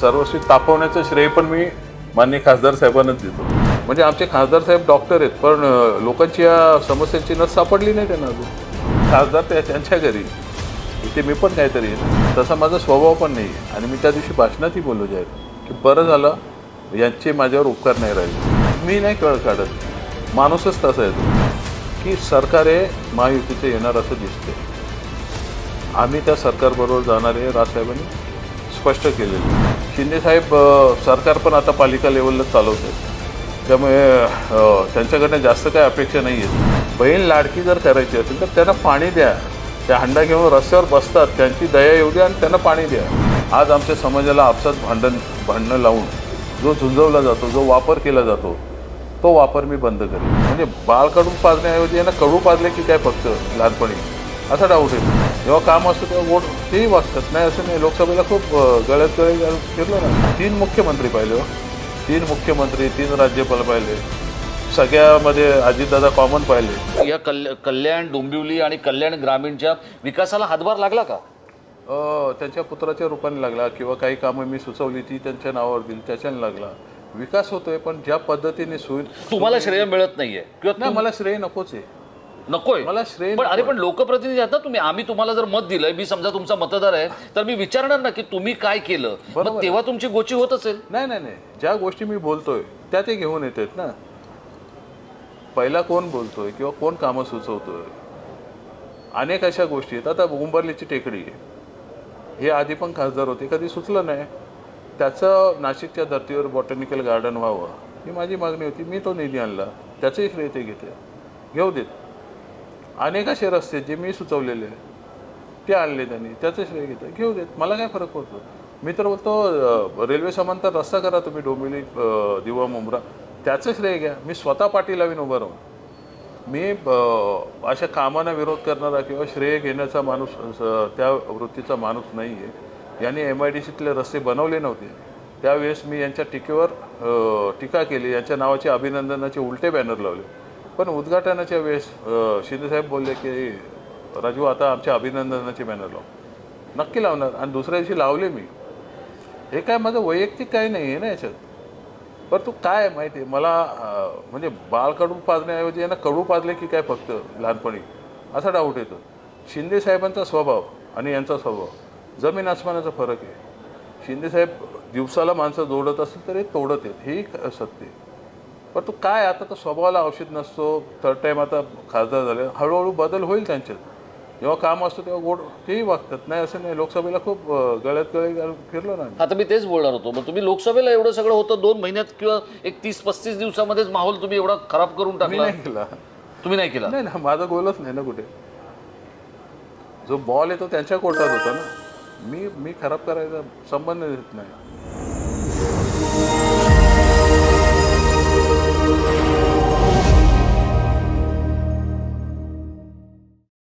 सर्वस्वी तापवण्याचं श्रेय पण मी मान्य खासदार साहेबांनाच देतो. म्हणजे आमचे खासदार साहेब डॉक्टर आहेत पण लोकांची या समस्यांची नस सापडली नाही त्यांना अजून. खासदार त्या त्यांच्या घरी. इथे मी पण काहीतरी तसा माझा स्वभाव पण नाही आणि मी त्या दिवशी भाषणातही बोललो जाईल की बरं झालं यांचे माझ्यावर उपकार नाही राहिले. मी नाही कळ काढत. माणूसच तसा आहे की सरकार हे महायुतीचं येणार असं दिसते आम्ही त्या सरकारबरोबर जाणार आहे राजसाहेबांनी स्पष्ट केलेलं शिंदेसाहेब सरकार पण आता पालिका लेवलला चालवत त्यामुळे त्यांच्याकडनं जास्त काही अपेक्षा नाही आहेत बहीण लाडकी जर करायची असेल तर त्यांना पाणी द्या. त्या हंडा घेऊन रस्त्यावर बसतात. त्यांची दया येऊ द्या आणि त्यांना पाणी द्या. आज आमच्या समाजाला आपसात भांडण भांडणं लावून जो झुंजवला जातो जो वापर केला जातो तो वापर मी बंद करेन. म्हणजे बाळ कडू पाजण्याऐवजी यांना कडू पाजले की काय फक्त लहानपणी? असा डाऊट येतो जेव्हा काम असतं तेव्हा वोट तेही वाचतात नाही असं नाही. लोकसभेला खूप गळ्यात गळे फिरलो ना. तीन मुख्यमंत्री पाहिले हो. तीन मुख्यमंत्री तीन राज्यपाल पाहिले. सगळ्यामध्ये अजितदादा कॉमन पाहिले. या कल्या कल्याण डोंबिवली आणि कल्याण ग्रामीणच्या विकासाला हातभार लागला का? त्यांच्या पुत्राच्या रूपाने लागला किंवा काही कामं मी सुचवली ती त्यांच्या नावावर दिली त्याच्याने लागला. विकास होतोय पण ज्या पद्धतीने सोयी तुम्हाला श्रेय मिळत नाहीये. किंवा नाही मला श्रेय नकोच आहे. नकोय. मला श्रेय पण अरे. पण लोकप्रतिनिधी आहेत ना तुम्ही. आम्ही तुम्हाला जर मत दिलंय मी समजा तुमचा मतदार आहे तर मी विचारणार ना की तुम्ही काय केलं. मग तेव्हा तुमची गोची होत असेल. नाही नाही नाही. ज्या गोष्टी मी बोलतोय त्या ते घेऊन येतात ना. पहिला कोण बोलतोय किंवा कोण कामं सुचवतोय? अनेक अशा गोष्टी आहेत. आता उंबरलीची टेकडी हे आधी पण खासदार होते कधी सुचलं नाही. त्याचं नाशिकच्या धर्तीवर बॉटॅनिकल गार्डन व्हावं ही माझी मागणी होती. मी तो निधी आणला. त्याचंही श्रेय ते घेते. घेऊ देत. अनेक असे रस्ते जे मी सुचवलेले ते आणले त्यांनी. त्याचं श्रेय घेतं घेऊ देत. मला काय फरक पडतो? मी तर बोलतो रेल्वे समांतर रस्ता करा तुम्ही डोंबिवली दिवा मुंब्रा. त्याचं श्रेय घ्या. मी स्वतः पाठी लावीन उभं राहून. मी अशा कामांना विरोध करणारा किंवा श्रेय घेण्याचा माणूस त्या वृत्तीचा माणूस नाही आहे यांनी एम आय डी सीतले रस्ते बनवले नव्हते. त्यावेळेस मी यांच्या टीकेवर टीका केली. यांच्या नावाचे अभिनंदनाचे उलटे बॅनर लावले. पण उद्घाटनाच्या वेळेस शिंदेसाहेब बोलले की राजू आता आमच्या अभिनंदनाचे बॅनर लाव. नक्की लावणार. आणि दुसऱ्या दिवशी लावले मी. हे काय माझं वैयक्तिक काही नाही आहे ना याच्यात. पण तू काय माहिती आहे? मला म्हणजे बाळ कडू पाजण्याऐवजी यांना कडू पाजले की काय फक्त लहानपणी? असा डाऊट येतो. शिंदेसाहेबांचा स्वभाव आणि यांचा स्वभाव जमीन आसमानाचा फरक आहे. शिंदेसाहेब दिवसाला माणसं जोडत असेल तर हे तोडत आहेत. ही सत्य आहे. पण तू काय आता तर स्वभावाला औषध नसतो. थर्ड टाईम आता खासदार झाले. हळूहळू बदल होईल त्यांच्यात जेव्हा काम असतं तेव्हा गोड तेही वागतात. नाही असं नाही. लोकसभेला खूप गळ्यात गळे घालून फिरलो ना आता मी तेच बोलणार होतो. मग तुम्ही लोकसभेला एवढं सगळं होतं दोन महिन्यात किंवा एक तीस पस्तीस दिवसामध्येच माहोल तुम्ही एवढा खराब करून मी टाकला? नाही केला. तुम्ही नाही केला? नाही ना माझा गोलच नाही ना कुठे. जो बॉल आहे तो त्यांच्या कोर्टात होता ना. मी मी खराब करायचा संबंध देत नाही.